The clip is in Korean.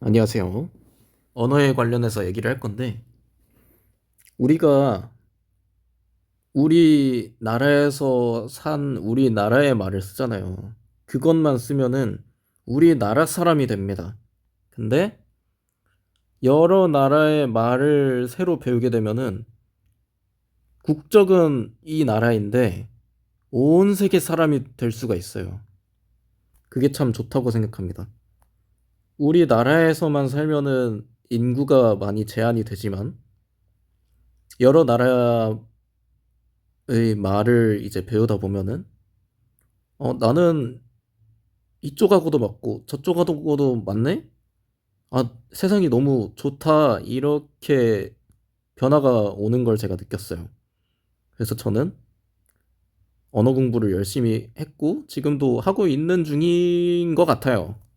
안녕하세요. 언어에 관련해서 얘기를 할 건데, 우리가 우리나라에서 산 우리나라의 말을 쓰잖아요. 그것만 쓰면은 우리나라 사람이 됩니다. 근데 여러 나라의 말을 새로 배우게 되면은 국적은 이 나라인데 온 세계 사람이 될 수가 있어요. 그게 참 좋다고 생각합니다. 우리나라에서만 살면은 인구가 많이 제한이 되지만 여러 나라의 말을 이제 배우다 보면은 어, 나는 이쪽하고도 맞고 저쪽하고도 맞네? 아, 세상이 너무 좋다. 이렇게 변화가 오는 걸 제가 느꼈어요. 그래서 저는 언어 공부를 열심히 했고 지금도 하고 있는 중인 것 같아요.